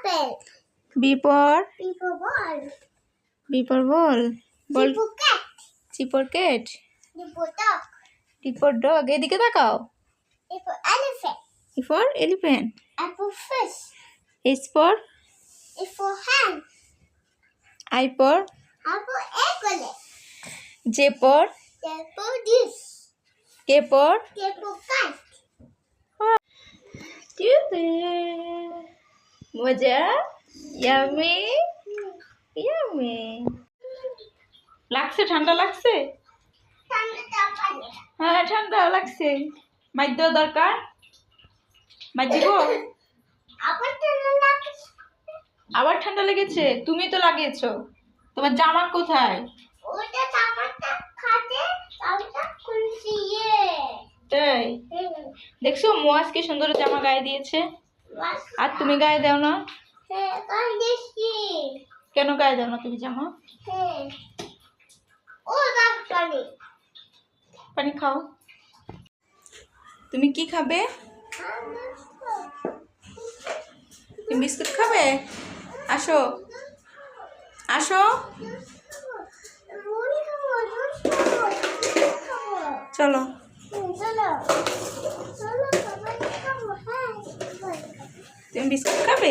apple. B for People ball. B for ball ball People cat. C for cat People dog. D for dog এদিকে তাকাও People elephant. E for elephant Apple fish. H for A for hand. I for Apple egglet. J for Apple dish. K for Apple cat. মজা yummy yummy লাগছে ঠান্ডা লাগছে? হ্যাঁ ঠান্ডা লাগছে। মাইর দেওয়া দরকার? মাইর দিব আবার ঠান্ডা লাগছে? আবার ঠান্ডা লেগেছে তুমি তো লাগিয়েছো। তোমার জামা কোথায়? তাই? দেখছ মোয়াজ কি সুন্দর জামা গায়ে দিয়েছে। আর তুমি গায়ে দাও না? হ্যাঁ কেন গায়ে দাও না তুমি জামা হ্যাঁ। পানি খাও। তুমি কি খাবে? তুমি বিস্কুট খাবে? আসো। আসো। চলো। চলো। চলো সবাই খাব হ্যাঁ। তুমি বিস্কুট খাবে?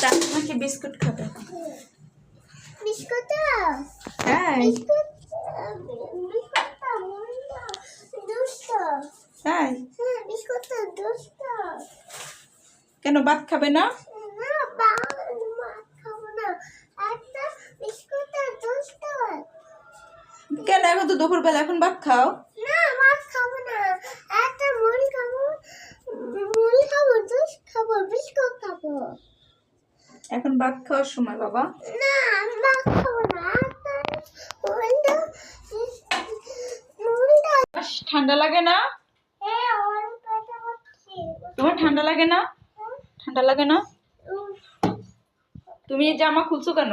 তোমাকে বিস্কুট খাবে। বিস্কুট? হ্যাঁ। বিস্কুট তাই হ্যাঁ। দুষ্ট। কেন ভাত খাবে না? কেন এখন তো দুপুরবেলা এখন ভাত খাও না মাছ খাব না একটা মুড়ি খাব মুড়ি খাব দুধ খাব বিস্কুট খাব। এখন ভাত খাওয়ার সময় বাবা। না আমি মাছ খাব না। ঠান্ডা লাগে না? হচ্ছে তোমার ঠান্ডা লাগে না? ঠান্ডা লাগে না? তুমি এই জামা খুলছো কেন?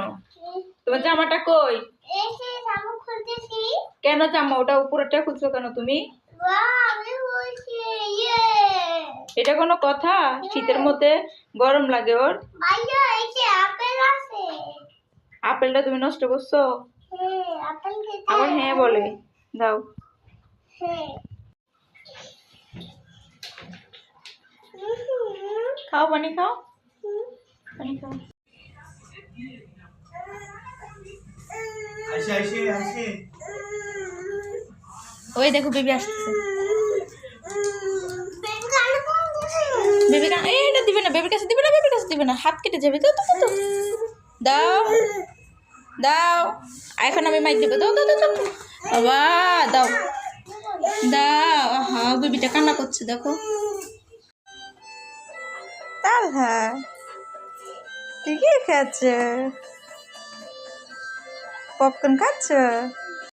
তোমার জামাটা কই? কেন জামা? ওটা উপরেটা খুলছো কেন তুমি? এটা কোনো কথা? শীতের মধ্যে গরম লাগে ওর। ভাইয়া এই যে আপেল আছে। আপেলটা তুমি নষ্ট করছ? হ্যাঁ আবার হ্যাঁ বলে। দাও। হ্যাঁ। খাও পানি খাও। পানি খাও। ওই দেখো বেবি আসতেছে বেবি এটা দিবে না, বেবির কাছে দিবে না, বেবির কাছে দিবে না, হাত কেটে যাবে তো দাও দাও এখন আমি মাইক দেবো, দাও দাও দাও বাবা, দাও দাও হা করছে, দেখো। তাল হ্যাঁ ঠিকই খাচ্ছে পপকর্ন খাচ্ছ?